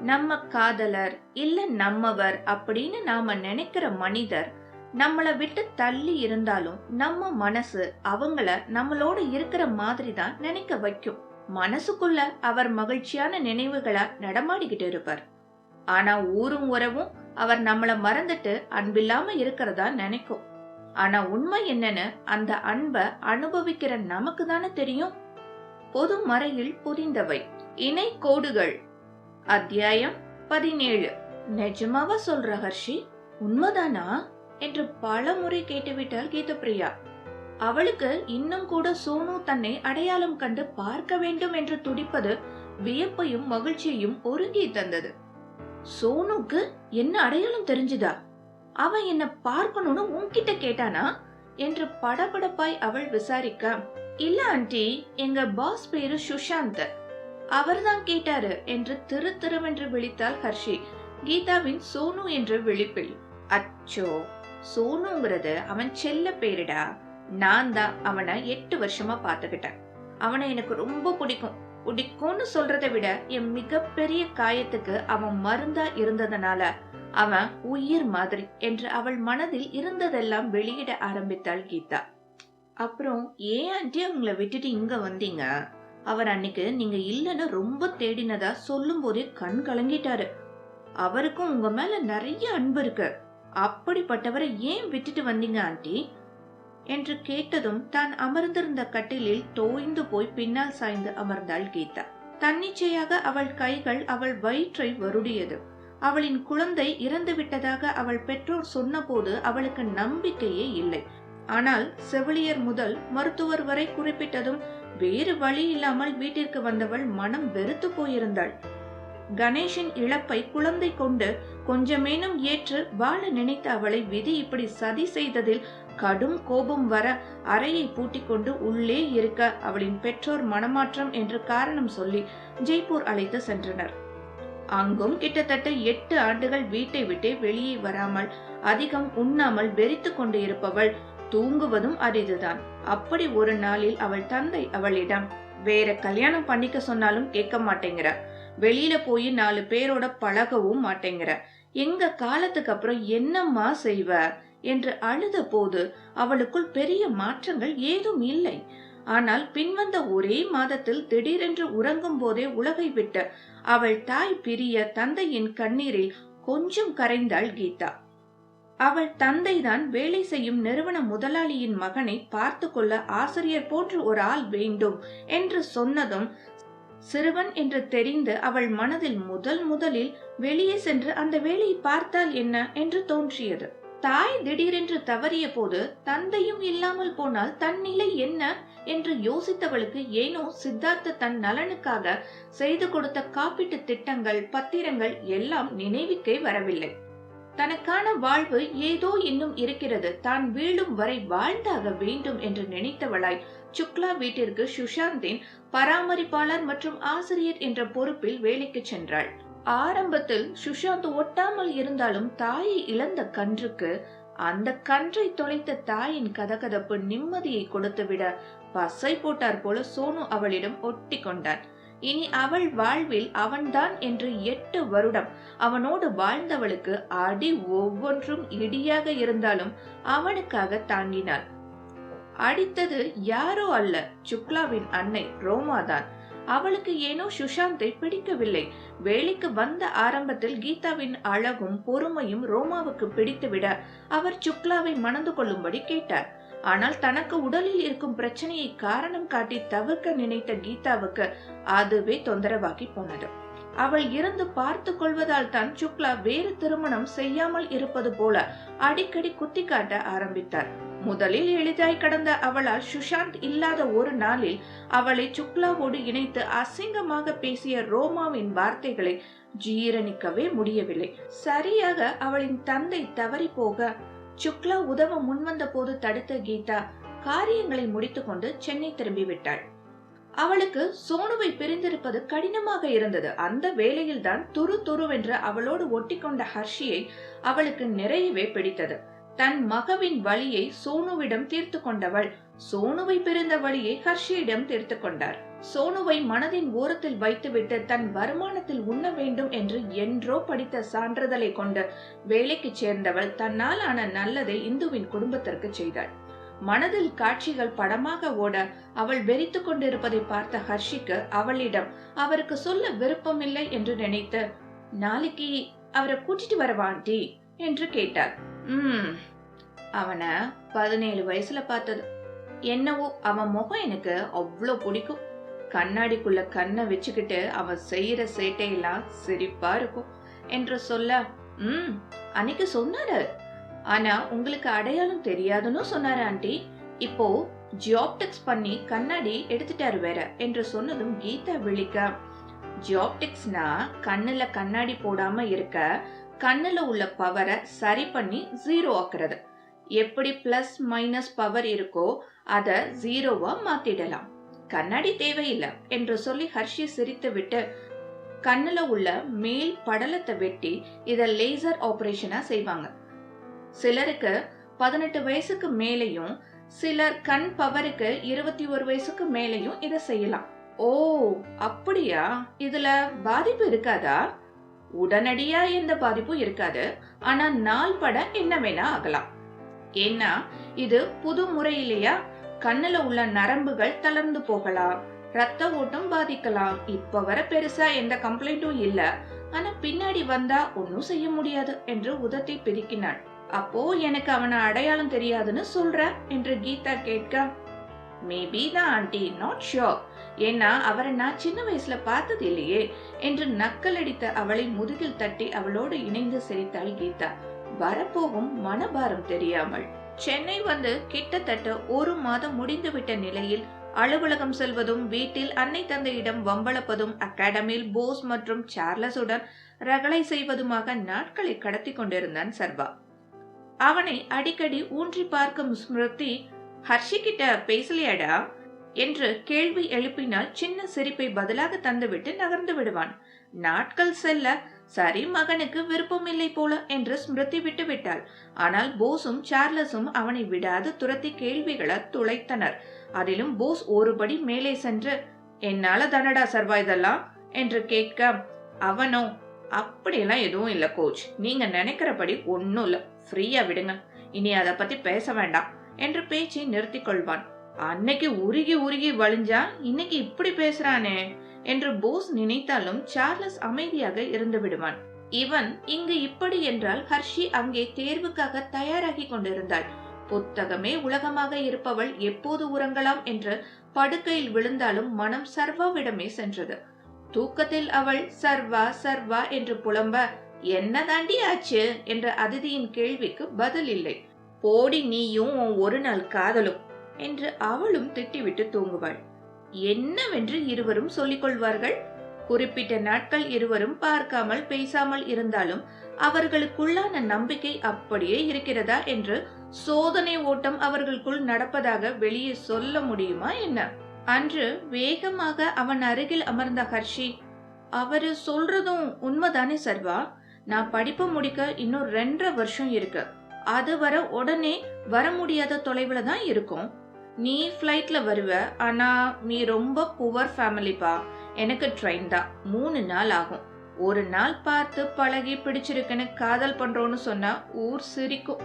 நம்ம காதலர் இல்ல நம்மவர் அப்படின்னு நாம நினைக்கிற மனிதர் நம்மள விட்டு தள்ளி இருந்தாலும் நம்ம மனசு அவங்கள நம்மளோட இருக்கிற மாதிரி தான் நினைக்க வைக்கும். மனசுக்குள்ள அவர் மகிழ்ச்சியான நினைவுகளா நடமாடிக்கிட்டு இருப்பார். ஆனா ஊரும் உறவும் அவர் நம்மள மறந்துட்டு அன்பில்லாம இருக்கிறதா நினைக்கும். ஆனா உண்மை என்னன்னு அந்த அன்பை அனுபவிக்கிற நமக்கு தானே தெரியும்? பொது மறையில் புரிந்தவை இணை கோடுகள் அத்தியாயம் பதினேழு. நிஜமாவா சொல்ற ஹர்ஷி? உண்மைதானா? என்று பல முறை கேட்டுவிட்டாள் கீதப்பிரியா. அவளுக்கு இன்னும் கூட சோனு தன்னை அடையாளம் கண்டு பார்க்க வேண்டும் என்று துடிப்பது வியப்பையும் மகிழ்ச்சியையும் ஒருங்கி தந்தது. சோனுக்கு என்ன அடையாளம் தெரிஞ்சுதா? அவன் என்ன பார்க்கணும்னு உன்கிட்ட கேட்டானா? என்று படபடப்பாய் அவள் விசாரிக்க இல்ல ஆண்டி எங்க பாஸ் பேரு சுஷாந்த். அவர்தான் கேட்டாரு என்று திரு திருவென்று விழித்தாள் ஹர்ஷி. கீதாவின் சோனு என்ற விழிப்பில். அச்சோ சோனுங்கிறது அவன் செல்ல பேருடா. நான் தான் அவனை எட்டு வருஷமா பாத்துக்கிட்டேன் அவனை எனக்கு ரொம்ப பிடிக்கும். பிடிக்கும்னு சொல்றதை விட என் மிகப்பெரிய காயத்துக்கு அவன் மருந்தா இருந்ததுனால அவன் உயிர் மாதிரி என்று அவள் மனதில் இருந்ததெல்லாம் வெளியிட ஆரம்பித்தாள் கீதா. அப்புறம் ஏன் ஆண்டி அவங்கள விட்டுட்டு இங்க வந்தீங்க? அவர் அன்னைக்கு நீங்க இல்லைன்னு ரொம்ப தேடினதா சொல்லும் போதே கண் கலங்கிட்டாரு. அவருக்கும் உங்க மேல நிறைய அன்பு இருக்கு. அப்படிப்பட்டவரை ஏன் விட்டுட்டு வந்தீங்க ஆண்டி? என்று கேட்டதும் தான் அமர்ந்திருந்த கட்டிலில் தோய்ந்து போய் பின்னால் சாய்ந்து அமர்ந்தாள் கீதா. தன்னிச்சையாக அவள் கைகள் அவள் வயிற்றை வருடியது. அவளின் குழந்தை இறந்து விட்டதாக அவள் பெற்றோர் சொன்னபோது அவளுக்கு நம்பிக்கையே இல்லை. ஆனால் செவிலியர் முதல் மருத்துவர் வரை குறிப்பிட்டதும் வேறு வழி இல்லாமல் வீட்டிற்கு வந்தவள் மனம் வெறுத்து போயிருந்தாள். கணேஷின் இழப்பை குழந்தை கொண்டு கொஞ்சமேனும் ஏற்று வாழ நினைத்த அவளை விதி இப்படி சதி செய்ததில் கடும் கோபம் வர அறையை பூட்டிக் கொண்டு உள்ளே இருக்க அவளின் பெற்றோர் மனமாற்றம் என்று காரணம் சொல்லி ஜெய்ப்பூர் அழைத்து சென்றனர். அங்கும் கிட்டத்தட்ட எட்டு ஆண்டுகள் வீட்டை விட்டே வெளியே வராமல் அதிகம் உண்ணாமல் வெறித்து கொண்டு இருப்பவள் தூங்குவதும் அரிதுதான். அப்படி ஒரு நாளில் அவள் தந்தை அவளிடம் வேற கல்யாணம் பண்ணிக்க சொன்னாலும் கேட்க மாட்டேங்கிற. வெளியில போய் நாலு பேரோட பழகவும் மாட்டேங்கிற. எங்க காலத்துக்கு அப்புறம் என்னம்மா செய்வ? என்று அழுத போது அவளுக்குள் பெரிய மாற்றங்கள் ஏதும் இல்லை. ஆனால் பின்வந்த ஒரே மாதத்தில் திடீரென்று உறங்கும் போதே உலகை விட்ட அவள் தாய் பிரிய தந்தையின் கண்ணீரில் கொஞ்சம் கரைந்தாள் கீதா. அவள் தந்தைதான் வேலை செய்யும் நிறுவன முதலாளியின் மகனை பார்த்து கொள்ள ஆசிரியர் போன்று ஒரு ஆள் வேண்டும் என்று சொன்னதும் சிறுவன் என்று தெரிந்து அவள் மனதில் முதல் முதலில் வெளியே சென்று அந்த வேலையை பார்த்தால் என்ன என்று தோன்றியது. தாய் திடீரென்று தவறிய போது தந்தையும் இல்லாமல் போனால் தன் நிலை என்ன என்று யோசித்தவளுக்கு ஏனோ சித்தார்த்த தன் நலனுக்காக செய்து கொடுத்த காப்பீட்டு திட்டங்கள் பத்திரங்கள் எல்லாம் நினைவுக்கே வரவில்லை. தனக்கான வாழ்வு ஏதோ இன்னும் இருக்கிறது. தான் வீழும் வரை வாழ்ந்தாக வேண்டும் என்று நினைத்தவளாய் சுக்லா வீட்டிற்கு சுஷாந்தின் பராமரிப்பாளர் மற்றும் ஆசிரியர் என்ற பொறுப்பில் வேலைக்கு சென்றாள். ஆரம்பத்தில் சுஷாந்த் ஒட்டாமல் இருந்தாலும் தாயை இழந்த கன்றுக்கு அந்த கன்றை தொலைத்த தாயின் கதகதப்பு நிம்மதியை கொடுத்துவிட பசை போட்டார் போல சோனு அவளிடம் ஒட்டி கொண்டான். இனி அவள் வாழ்வில் அவன்தான் என்று எட்டு வருடம் அவனோடு வாழ்ந்தவளுக்கு அடி ஒவ்வொன்றும் இடியாக இருந்தாலும் அவனுக்காக தாங்கினாள் அடித்தது யாரோ அல்ல சுக்லாவின் அன்னை ரோமாதான். அவளுக்கு ஏனோ சுஷாந்தை பிடிக்கவில்லை. வேலைக்கு வந்த ஆரம்பத்தில் கீதாவின் அழகும் பொறுமையும் ரோமாவுக்கு பிடித்துவிட அவர் சுக்லாவை மணந்து கொள்ளும்படி கேட்டார். ஆனால் தனக்கு உடலில் இருக்கும் பிரச்சனையை காரணம் காட்டி தவிர்க்க நினைத்த கீதாவுக்கு அதுவே தொந்தரவாகி போனது. அவள் இருந்து பார்த்து கொள்வதால் தான் சுக்லா வேறு திருமணம் செய்யாமல் இருப்பது போல அடிக்கடி குத்தி காட்ட ஆரம்பித்தார். முதலில் எளிதாய் கடந்த அவளால் சுஷாந்த் இல்லாத ஒரு நாளில் அவளை சுக்லாவோடு இணைத்து அசிங்கமாக பேசிய ரோமாவின் வார்த்தைகளை ஜீரணிக்கவே முடியவில்லை. சரியாக அவளின் தந்தை தவறி போக சுக்லா உதவ முன்வந்த போது தடுத்த கீதா காரியங்களை முடித்துக்கொண்டு சென்னை திரும்பிவிட்டாள். அவளுக்கு சோனுவை பிரிந்திருப்பது கடினமாக இருந்தது. அந்த வேளையில்தான் துரு துருவென்று அவளோடு ஒட்டிக்கொண்ட ஹர்ஷியை அவளுக்கு நிறையவே பிடித்தது. தன் மகவின் வழியை சோனுவிடம் தீர்த்து கொண்டவள் சோனுவை பிரிந்த வழியை ஹர்ஷியிடம் தீர்த்து கொண்டார் சோனுவை மனதின் ஓரத்தில் வைத்துவிட்டு தன் வருமானத்தில் உண்ண வேண்டும் என்று என்றோ படித்த சான்றிதழை கொண்டு வேலைக்கு சேர்ந்தவள் தன்னால் ஆன நல்லதை இந்துவின் குடும்பத்திற்கு செய்தாள். மனதில் காட்சிகள் படமாக ஓட அவள் வெறித்து கொண்டிருப்பதை பார்த்த ஹர்ஷிக்கு அவளிடம் அவருக்கு சொல்ல விருப்பமில்லை என்று நினைத்து நாளைக்கு அவரை கூட்டிட்டு வரவாண்டி என்று கேட்டார் உம் அவனை பதினேழு வயசுல பார்த்தது. என்னவோ அவன் முகம் எனக்கு அவ்வளோ பிடிக்கும். கண்ணாடிக்குள்ள கண்ணை வச்சுக்கிட்டு அவன் செய்யற சேட்டையெல்லாம் சிரிப்பா இருக்கும் என்று சொல்ல ம் அன்னைக்கு சொன்னாரு. ஆனா உங்களுக்கு அடையாளம் தெரியாதுன்னு சொன்னாரு ஆண்டி. இப்போ ஜியாப்டிக்ஸ் பண்ணி கண்ணாடி எடுத்துட்டாரு வேற என்று சொன்னதும் கீதா விழிக்க. ஜியாப்டிக்ஸ்னா கண்ணுல கண்ணாடி போடாம இருக்க கண்ணுல உள்ள பவரை சரி பண்ணி ஜீரோ ஆக்குறது. எப்படி பிளஸ் மைனஸ் பவர் இருக்கோ அதை ஜீரோவா மாத்திடலாம். கண்ணாடி தேவையில்லை என்று சொல்லி ஹர்ஷி சிரித்து விட்டு கண்ணுல உள்ள மேல் படலத்தை வெட்டி இத லேசர் ஆபரேஷனா செய்வாங்க. சிலருக்கு பதினெட்டு வயசுக்கு மேலேயும் சிலர் கண் பவருக்கு இருபத்தி ஒரு வயசுக்கு மேலேயும் இதை செய்யலாம். ஓ அப்படியா? இதுல பாதிப்பு இருக்காதா? உடனடியா எந்த பாதிப்பும் இருக்காது. ஆனா நாள் பட என்ன வேணா ஆகலாம். ஏன்னா இது புது முறை கண்ணுல உள்ள நரம்புகள் தளர்ந்து போகலாம். ரத்த ஓட்டம் பாதிக்கலாம். இப்ப வர பெருசா எந்த கம்ப்ளைண்ட்டும் இல்ல. ஆனா பின்னாடி வந்தா ஒன்னும் செய்ய முடியாது என்று உதட்டை பிரிக்கினாள். அப்போ எனக்கு அவனை அடையாளம் தெரியாதுன்னு சொல்ற? என்று கீதா கேட்க மேபி தான் ஆண்டி. நாட் ஷியோர் ஏன்னா அவரை நான் சின்ன வயசுல பார்த்தது இல்லையே என்று நக்கலடித்த அவளை முதுகில் தட்டி அவளோடு இணைந்து சிரித்தாள் கீதா. வரப்போகும் மனபாரம் தெரியாமல். சென்னை வந்து கிட்டத்தட்ட ஒரு மாதம் முடிந்துவிட்ட நிலையில் அலுவலகம் செல்வதும் வீட்டில் அன்னை தந்தையிடம் வம்பளப்பதும் அகாடமியில் போஸ் மற்றும் சார்லஸுடன் ரகளை செய்வதுமாக நாட்களை கடத்தி கொண்டிருந்தான் சர்வா. அவனை அடிக்கடி ஊன்றி பார்க்கும் ஸ்மிருதி ஹர்ஷிகிட்ட பேசலையாடா? என்று கேள்வி எழுப்பினால் சின்ன சிரிப்பை பதிலாக தந்துவிட்டு நகர்ந்து விடுவான். நாட்கள் செல்ல சரி மகனுக்கு விருப்பமில்லை போல என்று ஸ்மிருதி விட்டு விட்டாள் ஆனால் போஸும் சார்லஸும் அவனை விடாது துரத்தி கேள்விகளை துளைத்தனர். அதிலும் போஸ் ஒருபடி மேலே சென்று என்னால தானடா சர்வா இதெல்லாம்? என்று கேட்க அவனோ? அப்படியெல்லாம் எதுவும் இல்ல கோச் நீங்க நினைக்கிறபடி ஒன்னும் இல்ல. ஃப்ரீயா விடுங்க. இனி அதை பத்தி பேச வேண்டாம். என்று பேச்சை நிறுத்திக் கொள்வான். அன்னைக்கு உருகி உருகி வழிஞ்சா இன்னைக்கு இப்படி பேசுறானே? என்று போஸ் நினைத்தாலும் சார்லஸ் அமைதியாக இருந்து விடுவான். இவன் இங்கு இப்படி என்றால் ஹர்ஷி அங்கே தேர்வுக்காக தயாராகி கொண்டிருந்தாள். புத்தகமே உலகமாக இருப்பவள் எப்போது உறங்கலாம் என்று படுக்கையில் விழுந்தாலும் மனம் சர்வாவிடமே சென்றது. தூக்கத்தில் அவள் சர்வா சர்வா என்று புலம்ப என்ன தாண்டி ஆச்சு? என்ற அதிதியின் கேள்விக்கு பதில் இல்லை. போடி நீயும் ஒரு நாள் காதலும் என்று அவளும் திட்டிவிட்டு தூங்குவாள். என்னவென்று இருவரும் சொல்லிக்கொள்வார்கள். குறிப்பிட்ட நாட்கள் இருவரும் பார்க்காமல் பேசாமல் இருந்தாலும் அவர்களுக்குள்ளான நம்பிக்கை அப்படியே இருக்கிறதா என்று சோதனை ஓட்டம் அவர்களுக்குள் நடப்பதாக வெளியே சொல்ல முடியுமா என்ன? அன்று வேகமாக அவன் அருகில் அமர்ந்த ஹர்ஷி அவரு சொல்றதும் உண்மைதானே சர்வா? நான் படிப்பு முடிக்க இன்னும் ரெண்டரை வருஷம் இருக்கு. அது வர உடனே வர முடியாத தொலைவுல தான் இருக்கும். நீ ஃப்ளைட்டில் வருவ ஆனால் நீ ரொம்ப புவர் ஃபேமிலிப்பா எனக்கு ட்ரெயின் தான். மூணு நாள் ஆகும். ஒரு நாள் பார்த்து பழகி பிடிச்சிருக்குன்னு காதல் பண்ணுறோன்னு சொன்னால் ஊர் சிரிக்கும்.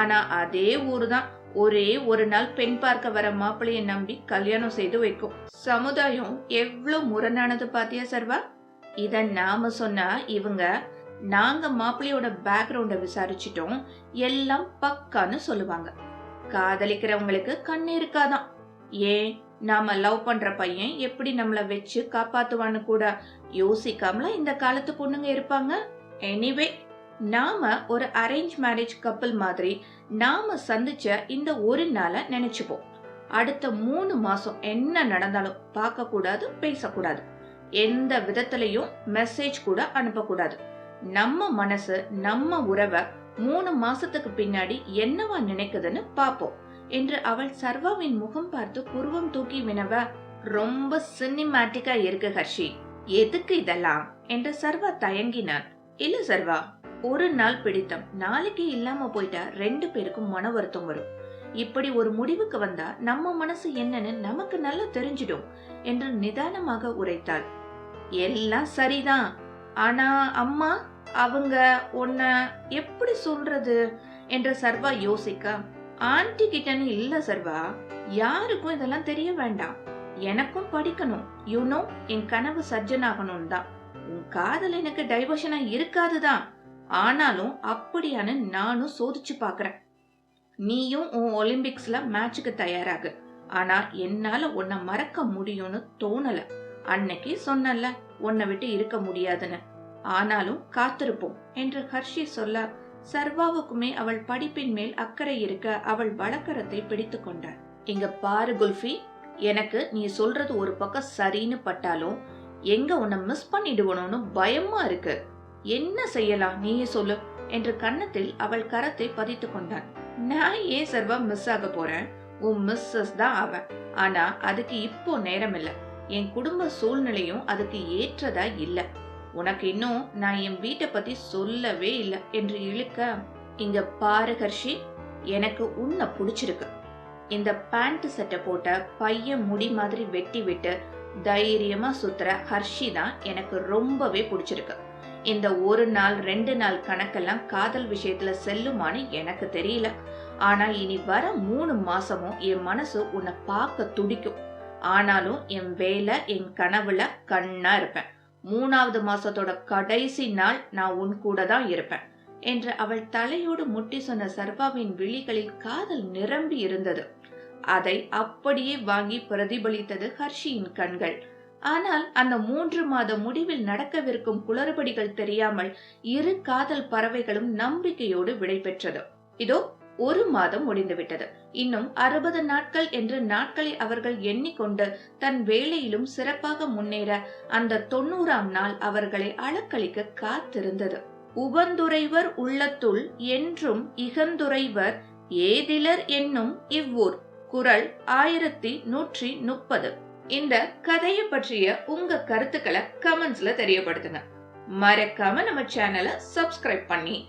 ஆனால் அதே ஊர் தான். ஒரே ஒரு நாள் பெண் பார்க்க வர மாப்பிள்ளையை நம்பி கல்யாணம் செய்து வைக்கும். சமுதாயம் எவ்வளோ முரணானது பாத்தியா சர்வா? இதை நாம சொன்னா இவங்க நாங்கள் மாப்பிள்ளையோட பேக்ரவுண்டை விசாரிச்சிட்டோம். எல்லாம் பக்கான்னு சொல்லுவாங்க. காதலிக்கிறவங்களுக்கு கண்ணு இருக்காதான். ஏன்? நாம லவ் பண்ற பையன் எப்படி நம்மள வச்சு காப்பாத்துவான்னு கூட யோசிக்காமல இந்த காலத்து பொண்ணுங்க இருப்பாங்க? எனிவே நாம ஒரு அரேஞ்ச் மேரேஜ் கப்பல் மாதிரி நாம சந்திச்ச இந்த ஒரு நாளை நினைச்சுப்போம். அடுத்த மூணு மாசம் என்ன நடந்தாலும் பார்க்க கூடாது பேசக்கூடாது. எந்த விதத்திலையும் மெசேஜ் கூட அனுப்பக்கூடாது. நம்ம மனசு நம்ம உறவை மூணு மாசத்துக்கு பின்னாடி என்னவா நினைக்குதுன்னு பாப்போம் என்று அவள் சர்வாவின் முகம் பார்த்து புருவம் தூக்கி வினவ ரொம்ப சினிமேட்டிக்கா இருக்கு ஹர்ஷி. எதுக்கு இதெல்லாம்? என்று சர்வா தயங்கினான். இல்ல சர்வா ஒரு நாள் பிடித்தம். நாளைக்கு இல்லாம போயிட்டா ரெண்டு பேருக்கும் மன வருத்தம் வரும். இப்படி ஒரு முடிவுக்கு வந்தா நம்ம மனசு என்னன்னு நமக்கு நல்லா தெரிஞ்சிடும் என்று நிதானமாக உரைத்தாள். எல்லாம் சரிதான். ஆனா அம்மா அவங்க உன்னை எப்படி சொல்றது என்று சர்வா யோசிக்க ஆண்டி கிட்டன்னு இல்ல சர்வா யாருக்கும் இதெல்லாம் தெரிய வேண்டாம். எனக்கும் படிக்கணும். யூனோ என் கனவு சர்ஜன் ஆகணும் தான். உன் காதல் எனக்கு டைவர்ஷனா இருக்காதுதான் ஆனாலும் அப்படியான நானும் சோதிச்சு பாக்குறேன். நீயும் உன் ஒலிம்பிக்ஸ்ல மேட்சுக்கு தயாராகு. ஆனா என்னால உன்னை மறக்க முடியும்னு தோணல. அன்னைக்கு சொன்னல உன்னை விட்டு இருக்க முடியாதுன்னு. ஆனாலும் காத்திருப்போம் என்று ஹர்ஷி சொல்ல சர்வாவுக்குமே அவள் படிப்பின் மேல் அக்கறை இருக்க அவள் வழக்கரத்தை பிடித்து கொண்டாள். இங்க பாரு குல்ஃபி எனக்கு நீ சொல்றது ஒரு பக்கம் சரின்னு பட்டாலும் எங்க உன்னை மிஸ் பண்ணிடுவனும்னு பயமா இருக்கு. என்ன செய்யலாம் நீயே சொல்லு என்று கன்னத்தில் அவள் கரத்தை பதித்து கொண்டான் நான் ஏன் சர்வா மிஸ் ஆக போறேன்? உன் மிஸ்ஸஸ் தான் அவன் ஆனா அதுக்கு இப்போ நேரம் இல்லை என் குடும்ப சூழ்நிலையும் அதுக்கு ஏற்றதா இல்லை. உனக்கு இன்னும் நான் என் வீட்டை பத்தி சொல்லவே இல்லை என்று இழுக்க இங்க பாரு ஹர்ஷி எனக்கு உன்னை பிடிச்சிருக்கு. இந்த பேண்ட் சட்டை போட்ட பையன் முடி மாதிரி வெட்டி விட்டு தைரியமா சுத்துற ஹர்ஷி தான் எனக்கு ரொம்பவே பிடிச்சிருக்கு. இந்த ஒரு நாள் ரெண்டு நாள் கணக்கெல்லாம் காதல் விஷயத்துல செல்லுமான்னு எனக்கு தெரியல. ஆனா இனி வர மூணு மாசமும் என் மனசு உன்னை பார்க்க துடிக்கும். ஆனாலும் என் வேலை என் கனவுல கண்ணா இருப்பேன். மூணாவது மாசத்தோட கடைசி நாள் நான் உன் கூட தான் இருப்பேன் என்று அவள் தலையோடு முட்டி சொன்ன சர்வாவின் விழிகளில் காதல் நிரம்பி இருந்தது. அதை அப்படியே வாங்கி பிரதிபலித்தது ஹர்ஷியின் கண்கள். ஆனால் அந்த மூன்று மாத முடிவில் நடக்கவிருக்கும் குளறுபடிகள் தெரியாமல் இரு காதல் பறவைகளும் நம்பிக்கையோடு விடை பெற்றது இதோ ஒரு மாதம் முடிந்துவிட்டது. இன்னும் அறுபது நாட்கள் என்று நாட்களை அவர்கள் எண்ணிக்கொண்டு தன் வேலையிலும் சிறப்பாக முன்னேற அந்த தொண்ணூறாம் நாள் அவர்களை அளக்களிக்க காத்திருந்தது. உபந்துரைவர் உள்ளத்துள் என்றும் இகந்துரைவர் ஏதிலர் என்னும் இவ்வூர். குரல் ஆயிரத்தி நூற்றி முப்பது. இந்த கதையை பற்றிய உங்க கருத்துக்களை கமெண்ட்ஸ்ல தெரியப்படுத்துங்க. மறக்காம நம்ம சேனலை சப்ஸ்கிரைப் பண்ணி